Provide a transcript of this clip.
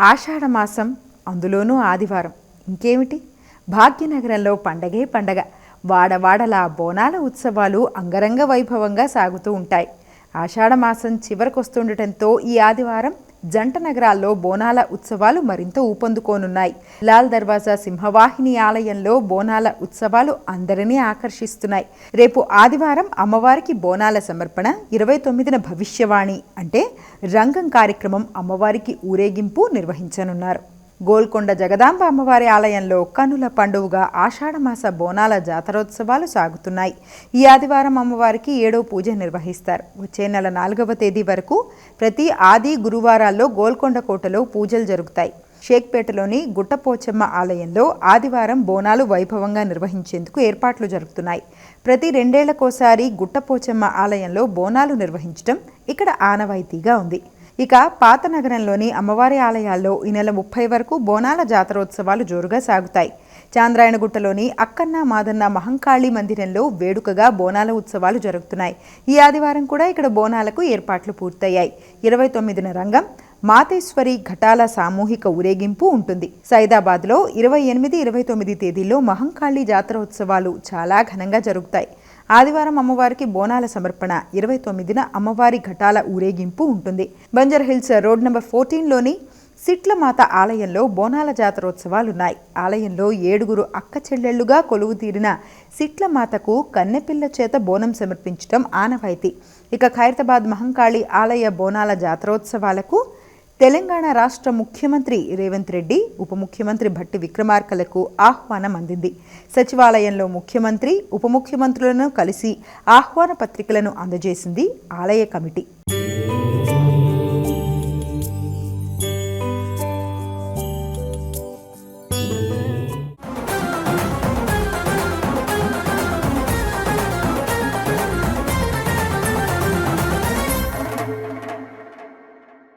ఆషాఢమాసం అందులోనూ ఆదివారం. ఇంకేమిటి? భాగ్యనగరంలో పండగే పండగ. వాడవాడలా బోనాల ఉత్సవాలు అంగరంగ వైభవంగా సాగుతూ ఉంటాయి. ఆషాఢమాసం చివరికొస్తుండటంతో ఈ ఆదివారం జంట నగరాల్లో బోనాల ఉత్సవాలు మరింత ఊపందుకోనున్నాయి. లాల్ దర్వాజా సింహవాహిని ఆలయంలో బోనాల ఉత్సవాలు అందరినీ ఆకర్షిస్తున్నాయి. రేపు ఆదివారం అమ్మవారికి బోనాల సమర్పణ ఇరవై తొమ్మిదిన భవిష్యవాణి అంటే రంగం కార్యక్రమం అమ్మవారికి ఊరేగింపు నిర్వహించనున్నారు. గోల్కొండ జగదాంబ అమ్మవారి ఆలయంలో కనుల పండుగగా ఆషాఢమాస బోనాల జాతరోత్సవాలు సాగుతున్నాయి. ఈ ఆదివారం అమ్మవారికి ఏడో పూజ నిర్వహిస్తారు. వచ్చే నెల నాలుగవ తేదీ వరకు ప్రతి ఆది గురువారాల్లో గోల్కొండ కోటలో పూజలు జరుగుతాయి. షేక్పేటలోని గుట్టపోచమ్మ ఆలయంలో ఆదివారం బోనాలు వైభవంగా నిర్వహించేందుకు ఏర్పాట్లు జరుగుతున్నాయి. ప్రతి రెండేళ్ళకోసారి గుట్టపోచమ్మ ఆలయంలో బోనాలు నిర్వహించడం ఇక్కడ ఆనవాయితీగా ఉంది. ఇక పాత నగరంలోని అమ్మవారి ఆలయాల్లో ఈ నెల ముప్పై వరకు బోనాల జాతరోత్సవాలు జోరుగా సాగుతాయి. చాంద్రాయణగుట్టలోని అక్కన్న మాదన్న మహంకాళి మందిరంలో వేడుకగా బోనాల ఉత్సవాలు జరుగుతున్నాయి. ఈ ఆదివారం కూడా ఇక్కడ బోనాలకు ఏర్పాట్లు పూర్తయ్యాయి. ఇరవై తొమ్మిదిన రంగం మాతేశ్వరి ఘటాల సామూహిక ఊరేగింపు ఉంటుంది. సైదాబాద్లో ఇరవై ఎనిమిది ఇరవై తొమ్మిది తేదీల్లో మహంకాళి జాతర ఉత్సవాలు చాలా ఘనంగా జరుగుతాయి. ఆదివారం అమ్మవారికి బోనాల సమర్పణ. ఇరవై తొమ్మిదిన అమ్మవారి ఘటాల ఊరేగింపు ఉంటుంది. బంజర్ హిల్స్ రోడ్ నెంబర్ ఫోర్టీన్లోని సిట్లమాత ఆలయంలో బోనాల జాతరోత్సవాలున్నాయి. ఆలయంలో ఏడుగురు అక్క చెల్లెళ్ళుగా కొలువు తీరిన సిట్లమాతకు కన్నెపిల్ల చేత బోనం సమర్పించడం ఆనవాయితీ. ఇక ఖైరతాబాద్ మహంకాళి ఆలయ బోనాల జాతరోత్సవాలకు తెలంగాణ రాష్ట్ర ముఖ్యమంత్రి రేవంత్ రెడ్డి ఉప ముఖ్యమంత్రి భట్టి విక్రమార్కలకు ఆహ్వానం అందింది. సచివాలయంలో ముఖ్యమంత్రి ఉప ముఖ్యమంత్రులను కలిసి ఆహ్వాన పత్రికలను అందజేసింది ఆలయ కమిటీ.